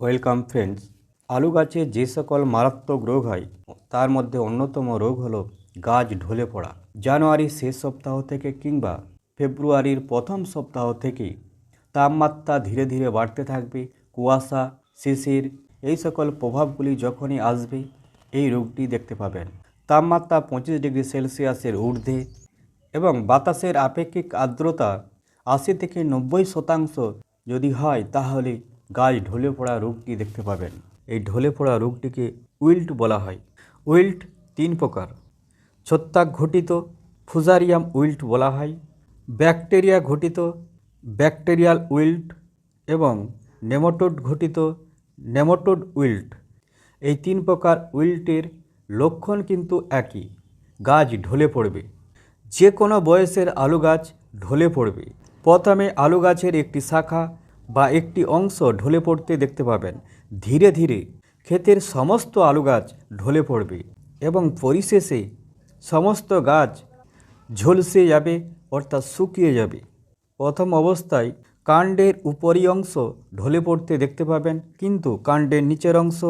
Welcome friends. আলু গাছে যে সকল মারাত্মক রোগ হয়, তার মধ্যে অন্যতম রোগ হলো গাছ ঢলে পড়া। জানুয়ারির শেষ সপ্তাহ থেকে কিংবা ফেব্রুয়ারির প্রথম সপ্তাহ থেকে তাপমাত্রা ধীরে ধীরে বাড়তে থাকবে, কুয়াশা, শিশির, এই সকল প্রভাবগুলি যখনই আসবে, এই রোগটি দেখতে পাবেন। তাপমাত্রা পঁচিশ ডিগ্রি সেলসিয়াসের ঊর্ধ্বে এবং বাতাসের আপেক্ষিক আর্দ্রতা আশি থেকে নব্বই শতাংশ যদি হয়, তাহলে গাছ ঢলে পড়া রোগটি দেখতে পাবেন। এই ঢলে পড়া রোগটিকে উইল্ট বলা হয়। উইল্ট তিন প্রকার। ছত্রাক ঘটিত ফুজারিয়াম উইল্ট বলা হয়, ব্যাকটেরিয়া ঘটিত ব্যাকটেরিয়াল উইল্ট এবং নেমটোড ঘটিত নেমটোড উইল্ট। এই তিন প্রকার উইল্টের লক্ষণ কিন্তু একই। গাছ ঢলে পড়বে। যে কোনো বয়সের আলু গাছ ঢলে পড়বে। প্রথমে আলু গাছের একটি শাখা বা একটি অংশ ঢলে পড়তে দেখতে পাবেন। ধীরে ধীরে ক্ষেতের সমস্ত আলু গাছ ঢলে পড়বে এবং পরিশেষে সমস্ত গাছ ঝলসে যাবে, অর্থাৎ শুকিয়ে যাবে। প্রথম অবস্থায় কাণ্ডের উপরি অংশ ঢলে পড়তে দেখতে পাবেন, কিন্তু কাণ্ডের নিচের অংশ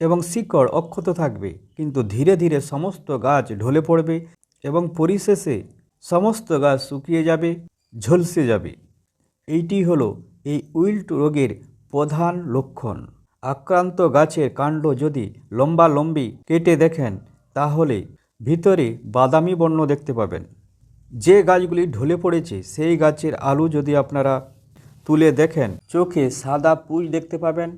এবং শিকড় অক্ষত থাকবে। কিন্তু ধীরে ধীরে সমস্ত গাছ ঢলে পড়বে এবং পরিশেষে সমস্ত গাছ শুকিয়ে যাবে, ঝলসে যাবে। এইটি হলো এই উইল্ট রোগের প্রধান লক্ষণ। আক্রান্ত গাছের কাণ্ড যদি লম্বা লম্বি কেটে দেখেন, তাহলে ভিতরে বাদামি বর্ণ দেখতে পাবেন। যে গাছগুলি ঢলে পড়েছে, সেই গাছের আলু যদি আপনারা তুলে দেখেন, চোখে সাদা পুঁজ দেখতে পাবেন।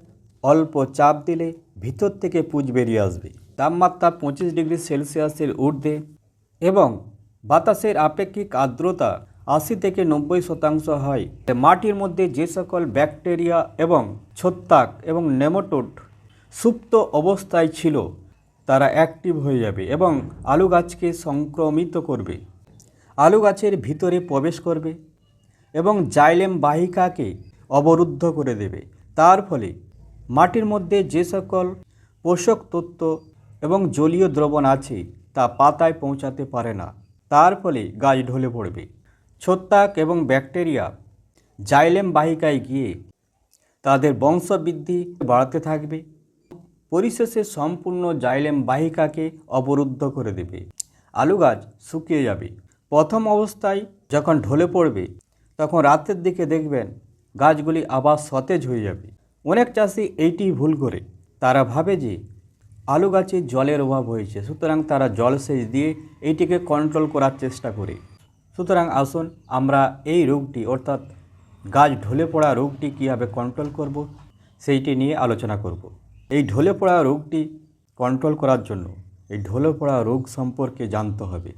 অল্প চাপ দিলে ভিতর থেকে পুঁজ বেরিয়ে আসবে। তাপমাত্রা পঁচিশ ডিগ্রি সেলসিয়াসের ঊর্ধ্বে এবং বাতাসের আপেক্ষিক আর্দ্রতা আশি থেকে নব্বই শতাংশ হয়। মাটির মধ্যে যে সকল ব্যাকটেরিয়া এবং ছত্রাক এবং নেমটোড সুপ্ত অবস্থায় ছিল, তারা অ্যাক্টিভ হয়ে যাবে এবং আলু গাছকে সংক্রমিত করবে। আলু গাছের ভিতরে প্রবেশ করবে এবং জাইলেম বাহিকাকে অবরুদ্ধ করে দেবে। তার ফলে মাটির মধ্যে যে সকল পোষক তত্ত্ব এবং জলীয় দ্রবণ আছে, তা পাতায় পৌঁছাতে পারে না। তার ফলে গাছ ঢলে পড়বে। ছত্রাক এবং ব্যাকটেরিয়া জাইলেম বাহিকায় গিয়ে তাদের বংশবৃদ্ধি বাড়াতে থাকবে। পরিশেষে সম্পূর্ণ জাইলেম বাহিকাকে অবরুদ্ধ করে দেবে। আলু গাছ শুকিয়ে যাবে। প্রথম অবস্থায় যখন ঢলে পড়বে, তখন রাতের দিকে দেখবেন গাছগুলি আবার সতেজ হয়ে যাবে। অনেক চাষি এইটি ভুল করে। তারা ভাবে যে আলু গাছে জলের অভাব হয়েছে, সুতরাং তারা জলসেচ দিয়ে এইটিকে কন্ট্রোল করার চেষ্টা করে। সুতরাং আসুন আমরা এই রোগটি, অর্থাৎ গাছ ঢলে পড়া রোগটি কীভাবে কন্ট্রোল করব, সেইটি নিয়ে আলোচনা করব। এই ঢলে পড়া রোগটি কন্ট্রোল করার জন্য, এই ঢলে পড়া রোগ সম্পর্কে জানতে হবে।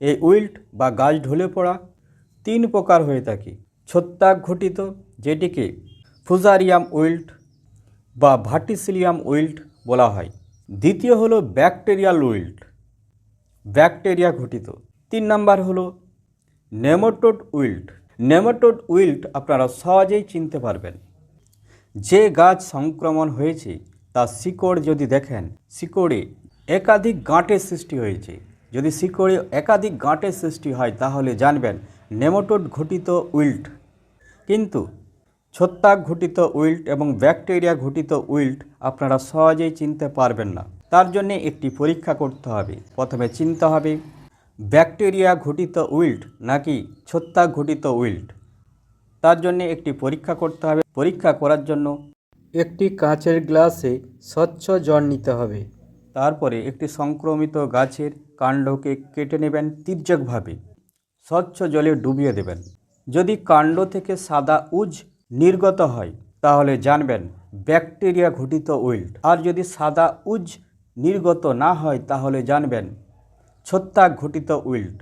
এই উইল্ট বা গাছ ঢলে পড়া তিন প্রকার হয়ে থাকে। ছত্রাক ঘটিত, যেটিকে ফুজারিয়াম উইল্ট বা ভার্টিসিলিয়াম উইল্ট বলা হয়। দ্বিতীয় হলো ব্যাকটেরিয়াল উইল্ট ব্যাকটেরিয়া ঘটিত। তিন নাম্বার হলো নেমোটোড উইল্ট। নেমোটোড উইল্ট আপনারা সহজেই চিনতে পারবেন। যে গাছ সংক্রমণ হয়েছে তার শিকড় যদি দেখেন, শিকড়ে একাধিক গাঁটের সৃষ্টি হয়েছে। যদি শিকড়ে একাধিক গাঁটের সৃষ্টি হয়, তাহলে জানবেন নেমোটোড ঘটিত উইল্ট। কিন্তু ছত্রাক ঘটিত উইল্ট এবং ব্যাকটেরিয়া ঘটিত উইল্ট আপনারা সহজেই চিনতে পারবেন না। তার জন্য একটি পরীক্ষা করতে হবে। প্রথমে চিনতে হবে ব্যাকটেরিয়া ঘটিত উইল্ট নাকি ছত্রাক ঘটিত উইল্ট তার জন্য একটি পরীক্ষা করতে হবে। পরীক্ষা করার জন্য একটি কাঁচের গ্লাসে স্বচ্ছ জল নিতে হবে। তারপরে একটি সংক্রমিত গাছের কাণ্ডকে কেটে নেবেন তির্যকভাবে। স্বচ্ছ জলে ডুবিয়ে দেবেন। যদি কাণ্ড থেকে সাদা উজ নির্গত হয়, তাহলে জানবেন ব্যাকটেরিয়া ঘটিত উইল্ট আর যদি সাদা উজ নির্গত না হয়, তাহলে জানবেন ছত্রাক ঘটিত উইল্ট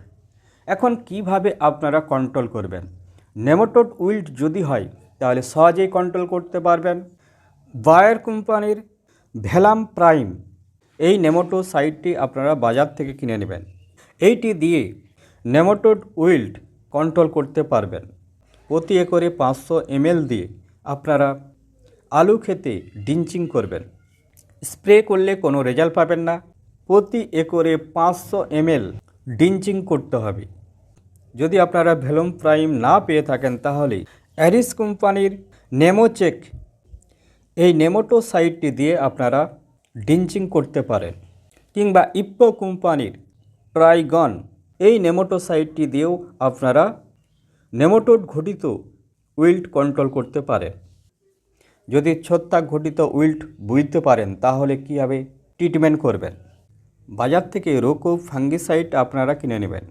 এখন কীভাবে আপনারা কন্ট্রোল করবেন? নেমোটোড উইল্ট যদি হয়, তাহলে সহজেই কন্ট্রোল করতে পারবেন। বায়ার কোম্পানির ভেলাম প্রাইম, এই নেমোটো সাইটটি আপনারা বাজার থেকে কিনে নেবেন। এইটি দিয়ে নেমোটোড উইল্ট কন্ট্রোল করতে পারবেন। প্রতি একরে পাঁচশো এমএল দিয়ে আপনারা আলু খেতে ডিঞ্চিং করবেন। স্প্রে করলে কোনো রেজাল্ট পাবেন না। প্রতি একরে পাঁচশো এমএল ডিঞ্চিং করতে হবে। যদি আপনারা ভেলম প্রাইম না পেয়ে থাকেন তাহলে অ্যারিস কোম্পানির নেমোচেক এই নেমোটোসাইটটি দিয়ে আপনারা ডিঞ্চিং করতে পারেন। কিংবা ইপ্পো কোম্পানির ট্রাইগন এই নেমোটোসাইটটি দিয়েও আপনারা নেমোটোড ঘটিত উইল্ট কন্ট্রোল করতে পারেন। যদি ছত্রাক ঘটিত উইল্ট বুঝতে পারেন, তাহলে কীভাবে ট্রিটমেন্ট করবেন? বাজার থেকে রোকো ফাঙ্গিসাইড আপনারা কিনে নেবেন।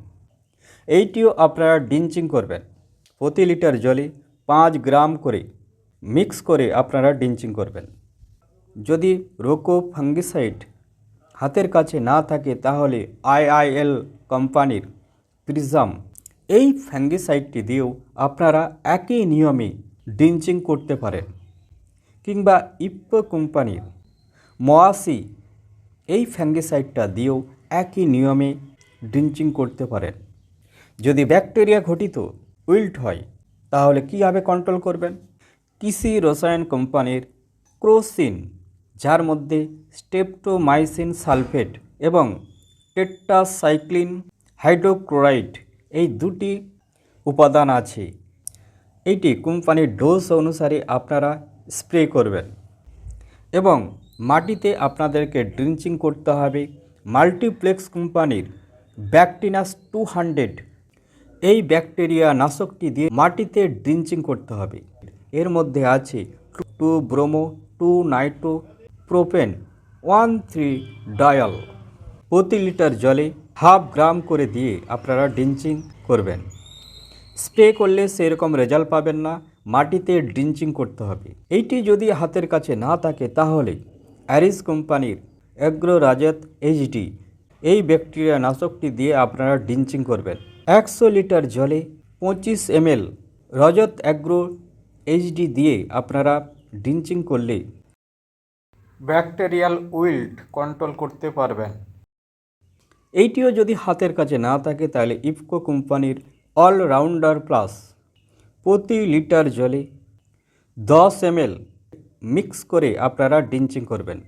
এইটিও আপনারা ডিঞ্চিং করবেন। প্রতি লিটার জলে পাঁচ গ্রাম করে মিক্স করে আপনারা ডিঞ্চিং করবেন। যদি রোকো ফাঙ্গিসাইড হাতের কাছে না থাকে, তাহলে আইআইএল কোম্পানির প্রিজাম এই ফ্যাঙ্গিসাইডটি দিয়েও আপনারা একই নিয়মে ডিঞ্চিং করতে পারেন। কিংবা ইপ্পো কোম্পানির মোয়াসি এই ফ্যাঙ্গিসাইডটা দিয়েও একই নিয়মে ড্রিঞ্চিং করতে পারেন। যদি ব্যাকটেরিয়া ঘটিত উইল্ট হয়, তাহলে কীভাবে কন্ট্রোল করবেন? কৃষি রসায়ন কোম্পানির ক্রোসিন, যার মধ্যে স্টেপটোমাইসিন সালফেট এবং টেট্টাসাইক্লিন হাইড্রোক্লোরাইড এই দুটি উপাদান আছে। এইটি কোম্পানির ডোজ অনুসারে আপনারা স্প্রে করবেন এবং মাটিতে আপনাদেরকে ড্রিঞ্চিং করতে হবে মাল্টিপ্লেক্স কোম্পানির ব্যাকটিনাস টু হান্ড্রেড। এই ব্যাকটেরিয়া নাশকটি দিয়ে মাটিতে ড্রিঞ্চিং করতে হবে। এর মধ্যে আছে two bromo, two nitro propane, one three diol. প্রতি লিটার জলে হাফ গ্রাম করে দিয়ে আপনারা ড্রিঞ্চিং করবেন। স্প্রে করলে সেরকম রেজাল্ট পাবেন না, মাটিতে ড্রিঞ্চিং করতে হবে। এইটি যদি হাতের কাছে না থাকে তাহলে অ্যারিস কোম্পানির অ্যাগ্রো রাজত এইচডি। এই ব্যাকটেরিয়া নাশকটি দিয়ে আপনারা ড্রিঞ্চিং করবেন। একশো লিটার জলে পঁচিশ এমএল রজত অ্যাগ্রো এইচডি দিয়ে আপনারা ড্রিঞ্চিং করলে ব্যাকটেরিয়াল উইল্ট কন্ট্রোল করতে পারবেন। এইটিও যদি হাতের কাছে না থাকে, তাহলে ইফকো কোম্পানির অলরাউন্ডার প্লাস প্রতি লিটার জলে দশ এমএল মিক্স করে আপনারা ডিঞ্চিং করবেন।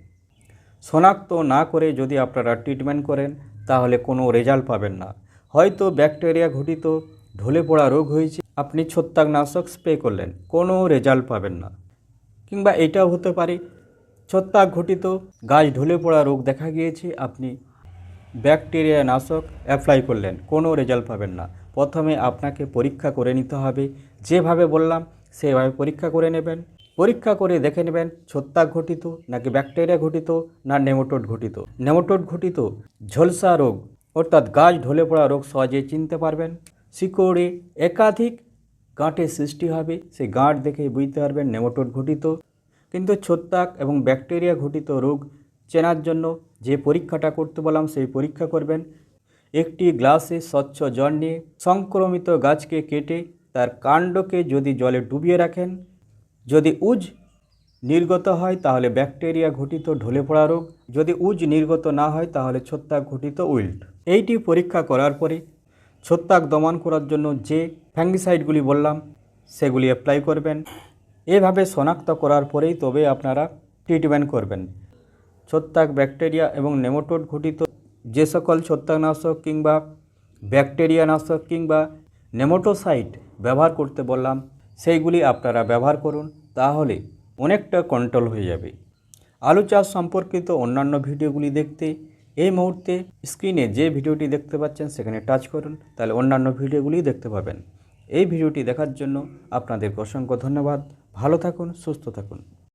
শনাক্ত না করে যদি আপনারা ট্রিটমেন্ট করেন, তাহলে কোনো রেজাল্ট পাবেন না। হয়তো ব্যাকটেরিয়া ঘটিত, ঢলে পড়া রোগ হয়েছে, আপনি ছত্রাকনাশক স্প্রে করলেন, কোনো রেজাল্ট পাবেন না। কিংবা এটাও হতে পারে, ছত্রাক ঘটিত, গাছ ঢলে পড়া রোগ দেখা গিয়েছে, আপনি ব্যাকটেরিয়া নাশক অ্যাপ্লাই করলেন, কোনো রেজাল্ট পাবেন না। প্রথমে আপনাকে পরীক্ষা করে নিতে হবে, যেভাবে বললাম, সেভাবে পরীক্ষা করে নেবেন। পরীক্ষা করে দেখে নেবেন ছত্রাক ঘটিত নাকি ব্যাকটেরিয়া ঘটিত না নেমোটোড ঘটিত। নেমোটোড ঘটিত ঝলসা রোগ, অর্থাৎ গাছ ঢলে পড়া রোগ সহজে চিনতে পারবেন। শিকড়ে একাধিক গাঁটের সৃষ্টি হবে, সেই গাঁট দেখে বুঝতে পারবেন নেমোটোড ঘটিত। কিন্তু ছত্রাক এবং ব্যাকটেরিয়া ঘটিত রোগ চেনার জন্য যে পরীক্ষাটা করতে বললাম, সেই পরীক্ষা করবেন। একটি গ্লাসে স্বচ্ছ জল নিয়ে সংক্রমিত গাছকে কেটে তার কাণ্ডকে যদি জলে ডুবিয়ে রাখেন যদি উজ নির্গত হয়, তাহলে ব্যাকটেরিয়া ঘটিত ঢলে পড়া রোগ। যদি উজ নির্গত না হয়, তাহলে ছত্রাক ঘটিত উইল্ট। এইটি পরীক্ষা করার পরে ছত্রাক দমন করার জন্য যে ফ্যাঙ্গিসাইডগুলি বললাম, সেগুলি অ্যাপ্লাই করবেন। এভাবে শনাক্ত করার পরেই তবে আপনারা ট্রিটমেন্ট করবেন। ছত্রাক ব্যাকটেরিয়া এবং নেমোটোড ঘটিত যে সকল ছত্রাকনাশক কিংবা ব্যাকটেরিয়া নাশক কিংবা নেমোটোসাইট ব্যবহার করতে বললাম সেইগুলি আপনারা ব্যবহার করুন, তাহলে অনেকটা কন্ট্রোল হয়ে যাবে। আলু চাষ সম্পর্কিত অন্যান্য ভিডিওগুলি দেখতে এই মুহূর্তে স্ক্রিনে যে ভিডিওটি দেখতে পাচ্ছেন সেখানে টাচ করুন, তাহলে অন্যান্য ভিডিওগুলি দেখতে পাবেন। এই ভিডিওটি দেখার জন্য আপনাদের অসংখ্য ধন্যবাদ। ভালো থাকুন, সুস্থ থাকুন।